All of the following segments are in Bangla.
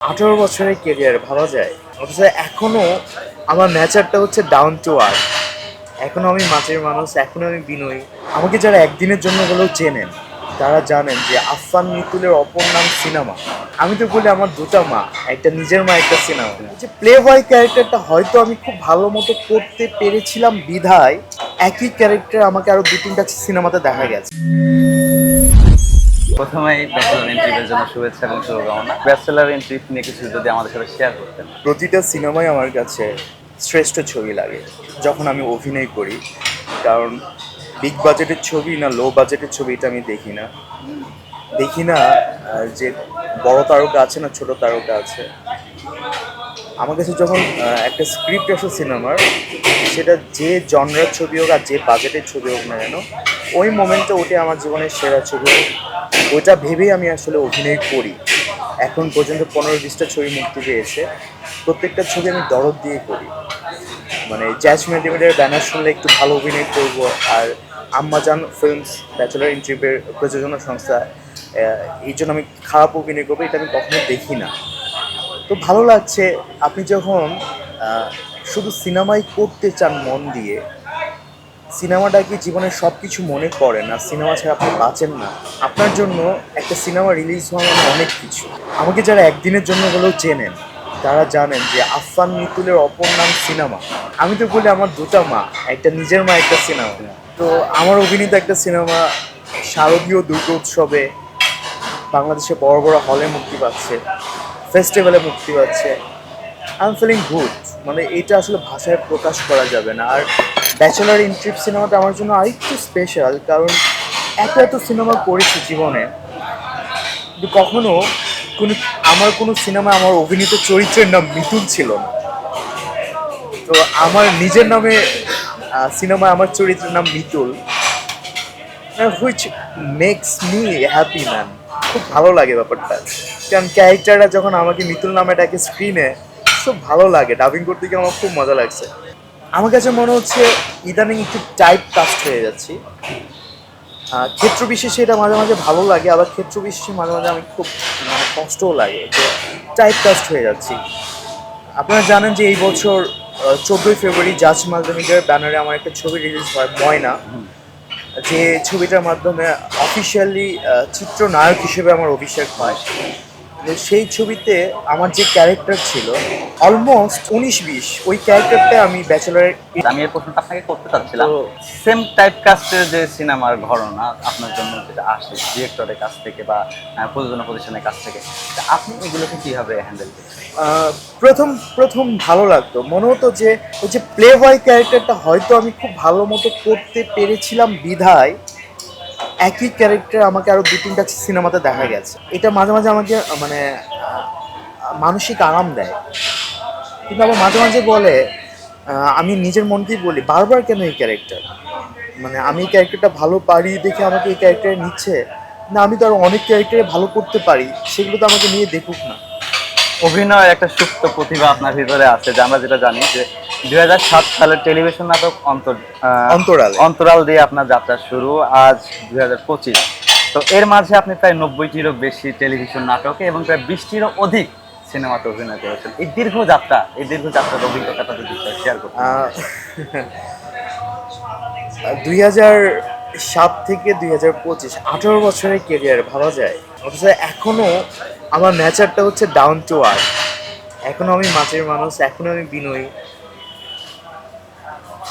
আঠারো বছরের কেরিয়ার ভাবা যায়। অথচ এখনও আমার নেচারটা হচ্ছে ডাউন টু আর্থ এখনও আমি মাছের মানুষ, এখনও আমি বিনয়ী। আমাকে যারা একদিনের জন্য হলেও চেনেন, তারা জানেন যে আফফান মিতুলের অপর নাম সিনেমা। আমি তো বলি আমার দুটা মা, একটা নিজের মা, একটা সিনেমা। যে প্লে বয় ক্যারেক্টারটা হয়তো আমি খুব ভালো মতো করতে পেরেছিলাম বিধায়, একই ক্যারেক্টার আমাকে আরও দু তিনটা সিনেমাতে দেখা গেছে। প্রথমেই ব্যাচেলার এন্ট্রির জন্য শুভেচ্ছা এবং শুভকামনা। ব্যাচেলার এন্ট্রি নিয়ে কিছু যদি আমাদের সাথে শেয়ার করতেন। প্রতিটা সিনেমাই আমার কাছে শ্রেষ্ঠ ছবি লাগে, যখন আমি অভিনয় করি। কারণ বিগ বাজেটের ছবি না লো বাজেটের ছবি এটা আমি দেখি না। দেখি না যে বড় তারকা আছে না, ছোট তারকা আছে। আমার কাছে যখন একটা স্ক্রিপ্ট আসে সিনেমার, সেটা যে জনরার ছবি হোক আর যে বাজেটের ছবি হোক না কেন, ওই মোমেন্টে ওটা আমার জীবনের সেরা ছবি। ওইটা ভেবেই আমি আসলে অভিনয় করি। এখন পর্যন্ত পনেরো বিশটা ছবি মুক্তি পেয়েছে। প্রত্যেকটা ছবি আমি দরদ দিয়ে করি। মানে জ্যাজ মেডিমেটের ব্যানার শুনলে একটু ভালো অভিনয় করব আর আম্মাজান ফিল্মস ব্যাচেলার ইন্টারভিউর প্রযোজনা সংস্থা এই জন্য আমি খারাপ অভিনয় করব, এটা আমি কখনো দেখি না। তো ভালো লাগছে, আপনি যখন শুধু সিনেমাই করতে চান মন দিয়ে সিনেমাটাকে জীবনের সব কিছু মনে করেন আর সিনেমা ছাড়া আপনি বাঁচেন না। আপনার জন্য একটা সিনেমা রিলিজ হওয়া মানে অনেক কিছু। আমাকে যারা একদিনের জন্য হলেও চেনেন, তারা জানেন যে আফফান মিতুলের অপর নাম সিনেমা। আমি তো বলি আমার দুটা মা, একটা নিজের মা, একটা সিনেমা। তো আমার অভিনীত একটা সিনেমা, শারদীয় দুর্গা উৎসবে বাংলাদেশে বড় বড় হলে মুক্তি পাচ্ছে ফেস্টিভ্যালে মুক্তি পাচ্ছে। আই এম ফিলিং গুড মানে এটা আসলে ভাষায় প্রকাশ করা যাবে না। আর ব্যাচেলার ইন ট্রিপ সিনেমাটা আমার জন্য আরেকটু স্পেশাল কারণ এত এত সিনেমা করেছি জীবনে। কখনো কোনো, আমার কোনো সিনেমা আমার অভিনীত চরিত্রের নাম মিতুল ছিল না। তো আমার নিজের নামে সিনেমায় আমার চরিত্রের নাম Mitul. Which makes me happy man খুব ভালো লাগে ব্যাপারটা। কারণ ক্যারেক্টাররা যখন আমাকে মিতুল নামে ডাকে স্ক্রিনে খুব ভালো লাগে। ডাবিং করতে গিয়ে আমার খুব মজা লাগছে। আমার কাছে মনে হচ্ছে ইদানিং একটু টাইপ কাস্ট হয়ে যাচ্ছি। ক্ষেত্র বিশেষে এটা মাঝে মাঝে ভালো লাগে, আবার ক্ষেত্র বিশেষে মাঝে মাঝে আমি খুব মানে কষ্টও লাগে যে টাইপ কাস্ট হয়ে যাচ্ছি। আপনারা জানেন যে এই বছর চোদ্দোই ফেব্রুয়ারি জাজ মালদমিকের ব্যানারে আমার একটা ছবি রিলিজ হয়, ময়না। যে ছবিটার মাধ্যমে অফিসিয়ালি চিত্রনায়ক হিসেবে আমার অভিষেক হয়। সেই ছবিতে আমার যে ক্যারেক্টার ছিল অলমোস্ট উনিশ বিশ ওই ক্যারেক্টারটা আমি ব্যাচেলারের আমি এই প্রশ্নটা আপনাকে করতে চাচ্ছিলাম। সেম টাইপ কাস্টের যে সিনেমার ঘটনা আপনার জন্য যেটা আসে ডিরেক্টরের কাছ থেকে বা প্রযোজনা প্রতিষ্ঠানের কাছ থেকে আপনি এগুলোকে কীভাবে হ্যান্ডেল করছেন? প্রথম প্রথম ভালো লাগতো। মনে হতো যে ওই যে প্লে বয় ক্যারেক্টারটা হয়তো আমি খুব ভালো মতো করতে পেরেছিলাম বিধায় একই ক্যারেক্টার আমাকে আরও দু তিনটা সিনেমাতে দেখা গেছে। এটা মাঝে মাঝে আমাকে মানে মানসিক আরাম দেয়। কিন্তু আবার মাঝে মাঝে বলে আমি নিজের মনকেই বলি, বারবার কেন এই ক্যারেক্টার মানে আমি এই ক্যারেক্টারটা ভালো পারি দেখে আমাকে এই ক্যারেক্টারে নিচ্ছে? না, আমি তো আরও অনেক ক্যারেক্টারে ভালো করতে পারি, সেগুলো তো আমাকে নিয়ে দেখুক না। অভিনয়ের একটা সুপ্ত প্রতিভা আপনার ভিতরে আছে যে আমরা যেটা জানি যে দুই সালের টেলিভিশন নাটক অন্তর অন্তরালে। অন্তরাল দিয়ে আপনার যাত্রা শুরু আজ দু হাজার পঁচিশ। তো এর মাঝে আপনি প্রায় নব্বইটিরও বেশি টেলিভিশন নাটকে এবং প্রায় বিশটিরও অধিক সিনেমাতে অভিনয় করেছেন। এই দীর্ঘ যাত্রা এই দীর্ঘ যাত্রার অভিজ্ঞতাটা যদি শেয়ার করতেন দুই হাজার সাত থেকে দুই হাজার পঁচিশ আঠারো বছরের কেরিয়ার ভাবা যায়। অথচ এখনও আমার নেচারটা হচ্ছে ডাউন টু আর্থ এখনও আমি মাছের মানুষ এখনও আমি বিনয়ী।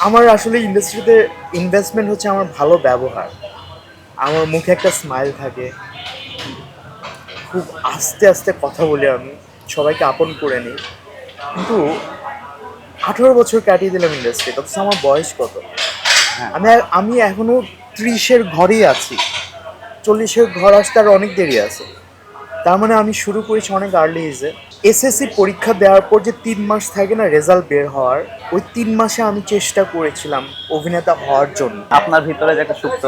আমার আসলে ইন্ডাস্ট্রিতে ইনভেস্টমেন্ট হচ্ছে আমার ভালো ব্যবহার। আমার মুখে একটা স্মাইল থাকে। খুব আস্তে আস্তে কথা বলি আমি সবাইকে আপন করে নিই। কিন্তু আঠারো বছর কাটিয়ে দিলাম ইন্ডাস্ট্রি অথচ আমার বয়স কত? হ্যাঁ। আমি আমি এখনও ত্রিশের ঘরেই আছি। চল্লিশের ঘর আসতে আর অনেক দেরি আছে। তার মানে আমি শুরু করেছি অনেক আর্লি এজে এসএসসি পরীক্ষা দেওয়ার পর যে তিন মাস থাকে না রেজাল্ট বের হওয়ার ওই তিন মাসে আমি চেষ্টা করেছিলাম অভিনেতা হওয়ার জন্য। আপনার ভিতরে যে একটা সুপ্ত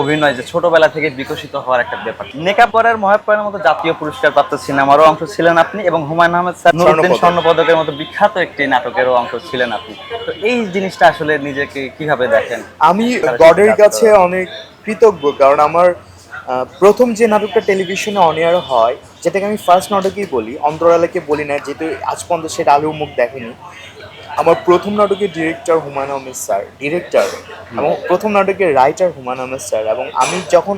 অভিনয় যে ছোটবেলা থেকে বিকশিত হওয়ার একটা ব্যাপার। নেকাব করার মহাপ্রয়াণের মতো জাতীয় পুরস্কার প্রাপ্ত সিনেমারও অংশ ছিলেন আপনি এবং হুমায়ুন আহমেদ স্যার নুরুদ্দিন স্বর্ণপদক। স্বর্ণপদকের মতো বিখ্যাত একটি নাটকেরও অংশ ছিলেন আপনি। তো এই জিনিসটা আসলে নিজেকে কীভাবে দেখেন? আমি গডের কাছে অনেক কৃতজ্ঞ কারণ আমার প্রথম যে নাটকটা টেলিভিশনে অন এয়ার হয় যেটাকে আমি ফার্স্ট নাটকেই বলি অন্তরালাকে বলি না যেহেতু আজ পর্যন্ত সেটা আলু মুখ দেখেনি আমার প্রথম নাটকের director Humayun Ahmed sir director এবং প্রথম নাটকের রাইটার হুমায়ুন আহমেদ স্যার এবং আমি যখন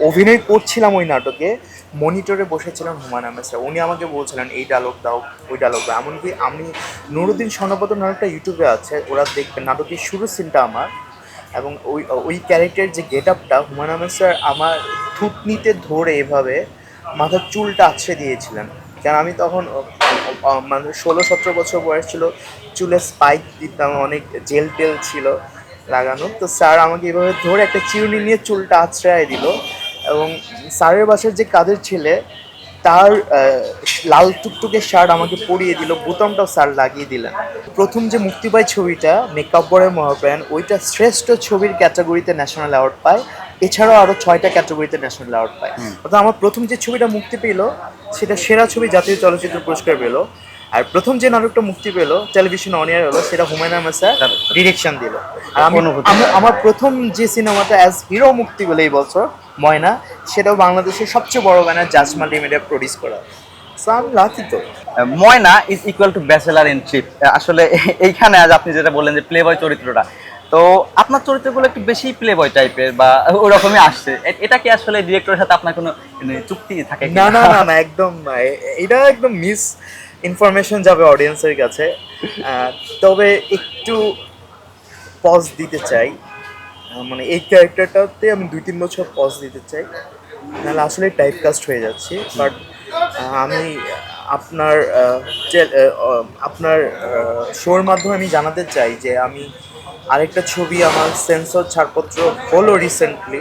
অভিনয় করছিলাম ওই নাটকে মনিটরে বসেছিলাম হুমায়ুন আহমেদ স্যার উনি আমাকে বলছিলেন এই ডায়লগ দাও ওই ডায়লগ দাও। এমনকি আমি নুরুদ্দিন স্বর্ণপদ নাটকটা ইউটিউবে আছে ওরা দেখবে নাটকের শুরু সিনটা আমার এবং ওই ওই ক্যারেক্টারের যে গেট আপটা হুমায়ুন আহমেদ স্যার আমার থুতনিতে ধরে এভাবে মাথার চুলটা আছড়ে দিয়েছিলেন। কারণ আমি তখন মানে ষোলো, সতেরো বছর বয়স ছিল, চুলে স্পাইক দিতাম, অনেক জেল টেল ছিল লাগানো। তো স্যার আমাকে এভাবে ধরে একটা চিরুনি নিয়ে চুলটা আছড়ায় দিল এবং স্যারের বাসার যে কাদের ছেলে, তার লাল টুকটুকে শার্ট আমাকে পরিয়ে দিল, বোতামটাও স্যার লাগিয়ে দিলেন। প্রথম যে মুক্তি পায় ছবিটা, মেকআপ বরের মহাপ্রাণ ওইটা শ্রেষ্ঠ ছবির ক্যাটাগরিতে ন্যাশনাল অ্যাওয়ার্ড পায়। এছাড়াও আরও ছয়টা ক্যাটাগরিতে ন্যাশনাল অ্যাওয়ার্ড পায়। অর্থাৎ আমার প্রথম যে ছবিটা মুক্তি পেল সেটা সেরা ছবি জাতীয় চলচ্চিত্র পুরস্কার পেল। আর প্রথম যে নাটকটা মুক্তি পেল টেলিভিশন অন এয়ার হলো সেটা হুমায়ুন আহমেদ স্যার ডিরেকশন দিল। আর আমি আমার প্রথম যে সিনেমাটা অ্যাজ হিরো মুক্তি পেল এই বছর ময়না সেটাও বাংলাদেশের সবচেয়ে বড় ব্যানার জাজ মাল্টিমিডিয়া প্রডিউস করা। Moyna is equal to bachelor in chip আসলে এইখানে আজ আপনি যেটা বললেন যে প্লে বয় চরিত্রটা তো আপনার চরিত্রগুলো একটু বেশি প্লে বয় টাইপের বা ওরকমই আসছে। এটা কি আসলে ডিরেক্টরের সাথে আপনার কোনো মানে, চুক্তি থাকে না না না না একদম এটা একদম মিস ইনফরমেশন যাবে অডিয়েন্সের কাছে। তবে একটু পজ দিতে চাই। মানে এই ক্যারেক্টারটাতে আমি দুই তিন বছর পজ দিতে চাই। নাহলে আসলে টাইপ কাস্ট হয়ে যাচ্ছি। বাট আমি আপনার আপনার শোর মাধ্যমে আমি জানাতে চাই যে আমি আরেকটা ছবি আমার সেন্সর ছাড়পত্র হলো রিসেন্টলি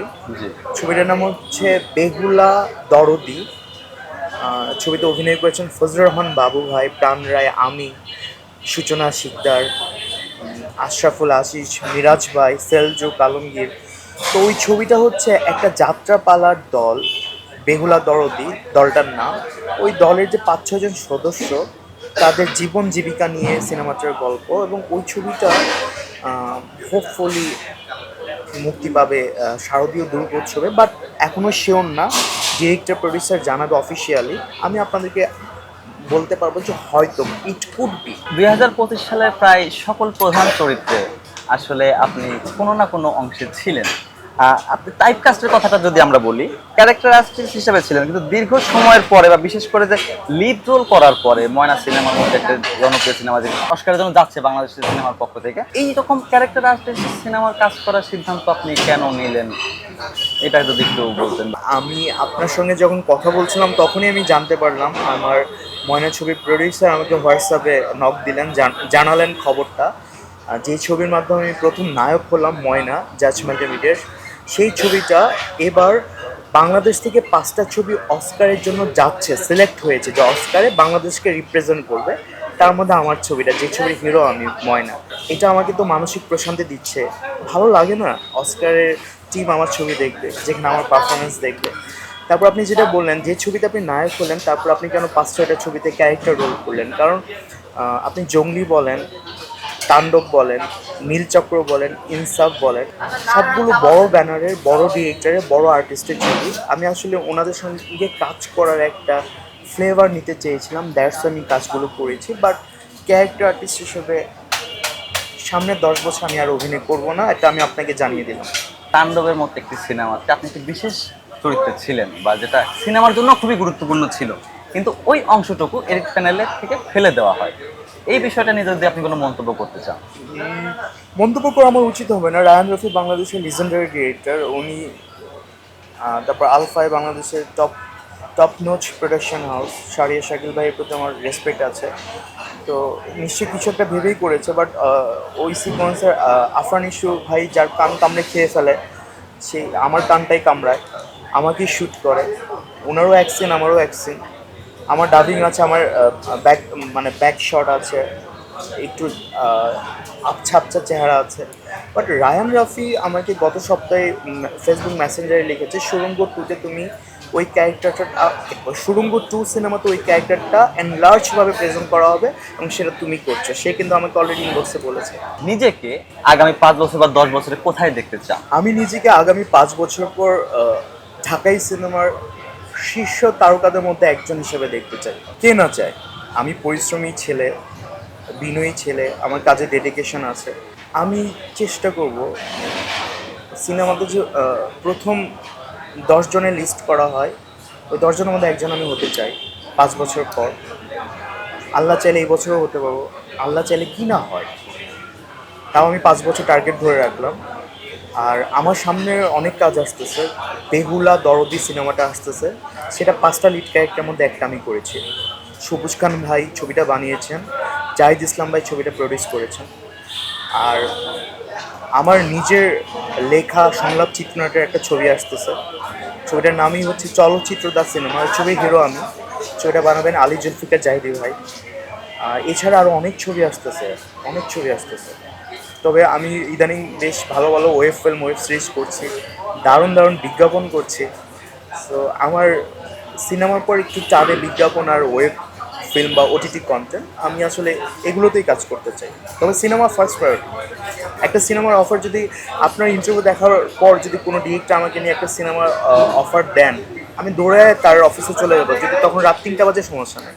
ছবিটার নাম হচ্ছে বেহুলা দরদি। ছবিতে অভিনয় করেছেন ফজলুর রহমান বাবু ভাই প্রাণ রায় আমি সূচনা শিকদার আশরাফুল আশিস মিরাজ ভাই সেলজুক আলমগীর তো ওই ছবিটা হচ্ছে একটা যাত্রাপালার দল বেহুলা দরদি দলটার নাম। ওই দলের যে পাঁচ ছজন সদস্য তাদের জীবন জীবিকা নিয়ে সিনেমাটার গল্প এবং ওই ছবিটা হোপফুলি মুক্তি পাবে শারদীয় দুর্গোৎসবে বাট এখনও শিওর না ডিরেক্টর প্রডিউসার জানাবে অফিসিয়ালি আমি আপনাদেরকে বলতে পারব যে হয়তো ইট কুড বি দুই হাজার পঁচিশ প্রায় সকল প্রধান চরিত্রে আসলে আপনি কোনো না কোনো অংশে ছিলেন। আপনি টাইপ কাস্টের কথাটা যদি আমরা বলি ক্যারেক্টার আর্টিস্ট হিসেবে ছিলেন, কিন্তু দীর্ঘ সময়ের পরে বা বিশেষ করে যে লিড রোল করার পরে ময়না সিনেমার মধ্যে একটা জনপ্রিয় সিনেমা যে অস্কারের জন্য যাচ্ছে বাংলাদেশের সিনেমার পক্ষ থেকে, এই রকম ক্যারেক্টার আর্টিস্ট সিনেমার কাজ করার সিদ্ধান্ত আপনি কেন নিলেন? এটা যদি একটু বলতেন। আমি আপনার সঙ্গে যখন কথা বলছিলাম, তখনই আমি জানতে পারলাম, আমার ময়না ছবির প্রডিউসার আমাকে হোয়াটসঅ্যাপে নক দিলেন, জান- জানালেন খবরটা। যে ছবির মাধ্যমে আমি প্রথম নায়ক হলাম ময়না জাজ মাল্টিমিডিয়ার সেই ছবিটা এবার বাংলাদেশ থেকে পাঁচটা ছবি অস্কারের জন্য যাচ্ছে সিলেক্ট হয়েছে। যে অস্কারে বাংলাদেশকে রিপ্রেজেন্ট করবে, তার মধ্যে আমার ছবিটা, যে ছবির হিরো আমি, ময়না। এটা আমাকে তো মানসিক প্রশান্তি দিচ্ছে। ভালো লাগে না অস্কারের টিম আমার ছবি দেখবে যেখানে আমার পারফরমেন্স দেখবে তারপর আপনি যেটা বললেন, যে ছবিতে আপনি নায়ক হলেন, তারপর আপনি কেন পাঁচ ছয়টা ছবিতে ক্যারেক্টার রোল করলেন? কারণ আপনি জঙ্গলি বলেন তাণ্ডব বলেন নীলচক্র বলেন, ইনসাফ বলেন, সবগুলো বড় ব্যানারের, বড় ডিরেক্টরের বড় আর্টিস্টের ছবি। আমি আসলে ওনাদের সঙ্গে কাজ করার একটা ফ্লেভার নিতে চেয়েছিলাম দ্যাটস আমি কাজগুলো করেছি। বাট ক্যারেক্টার আর্টিস্ট হিসেবে সামনের দশ বছর আমি আর অভিনয় করব না, এটা আমি আপনাকে জানিয়ে দিলাম। তাণ্ডবের মতো একটি সিনেমাতে আপনি একটি বিশেষ চরিত্রে ছিলেন বা যেটা সিনেমার জন্য খুবই গুরুত্বপূর্ণ ছিল, কিন্তু ওই অংশটুকু এডিট প্যানেলের থেকে ফেলে দেওয়া হয়। এই বিষয়টা নিয়ে যদি আপনি কোনো মন্তব্য করতে চান। মন্তব্য করা আমার উচিত হবে না। রায়ান রফি বাংলাদেশের লিজেন্ডারি ডিরেক্টর উনি তারপর আলফায় বাংলাদেশের top top notch production house Sariya Shakil ভাইয়ের প্রতি আমার রেসপেক্ট আছে। তো নিশ্চয়ই কিছু একটা ভেবেই করেছে বাট ওই সিকোয়েন্সের আফরান ইস্যু ভাই যার কান কামড়ে খেয়ে ফেলে, সেই, আমার কানটাই কামড়ায়, আমাকেই শ্যুট করে। ওনারও এক সিন আমারও এক সিন আমার ডাবিং আছে আমার ব্যাক মানে ব্যাক শট আছে একটু আবছা আবছা চেহারা আছে। বাট রায়ান রাফি আমাকে গত সপ্তাহে ফেসবুক মেসেঞ্জারে লিখেছে সুরঙ্গ টুতে তুমি ওই ক্যারেক্টারটা সুরঙ্গ টু সিনেমাতে ওই ক্যারেক্টারটা এনলার্জভাবে প্রেজেন্ট করা হবে এবং সেটা তুমি করছ। সে কিন্তু আমাকে অলরেডি ইনবক্সে বলেছে। নিজেকে আগামী পাঁচ বছর বা দশ বছরে কোথায় দেখতে চান আমি নিজেকে আগামী পাঁচ বছর পর ঢাকাই সিনেমার শীর্ষ তারকাদের মধ্যে একজন হিসেবে দেখতে চাই। কে না চায়? আমি পরিশ্রমী ছেলে, বিনয়ী ছেলে, আমার কাজে ডেডিকেশন আছে। আমি চেষ্টা করব সিনেমাতে যে প্রথম দশ জনের লিস্ট করা হয়, ওই দশজনের মধ্যে একজন আমি হতে চাই পাঁচ বছর পর। আল্লাহ চাইলে এই বছরও হতে পারব। আল্লাহ চাইলে কি না হয়? তাও আমি পাঁচ বছর টার্গেট ধরে রাখলাম। আর আমার সামনে অনেক কাজ আসতেছে। বেহুলা দরদি সিনেমাটা আসতেছে। সেটা পাঁচটা লিড ক্যারেক্টারের মধ্যে একটা আমি করেছি। সবুজ খান ভাই ছবিটা বানিয়েছেন। জাহিদ ইসলাম ভাই ছবিটা প্রডিউস করেছেন। আর আমার নিজের লেখা সংলাপ চিত্রনাট্যের একটা ছবি আসতেছে। ছবিটার নামই হচ্ছে চলচ্চিত্র দা সিনেমা। ছবি হিরো আমি। ছবিটা বানাবেন আলী জুলফিকার জাহিদি ভাই। এছাড়া আরও অনেক ছবি আসতেছে। অনেক ছবি আসতেছে। তবে আমি ইদানিং বেশ ভালো ভালো ওয়েব ফিল্ম, ওয়েব সিরিজ করছি, দারুণ দারুণ বিজ্ঞাপন করছি। সো আমার সিনেমার পর একটু চাঁদে বিজ্ঞাপন আর ওয়েব ফিল্ম বা ওটিটি কন্টেন্ট আমি আসলে এগুলোতেই কাজ করতে চাই। তবে সিনেমা ফার্স্ট প্রায়োরিটি একটা সিনেমার অফার যদি আপনার ইন্টারভিউ দেখার পর যদি কোনো ডিরেক্টর আমাকে নিয়ে একটা সিনেমার অফার দেন, আমি দৌড়ে তার অফিসে চলে যাব, যদি তখন রাত তিনটা বাজে সমস্যা নেই।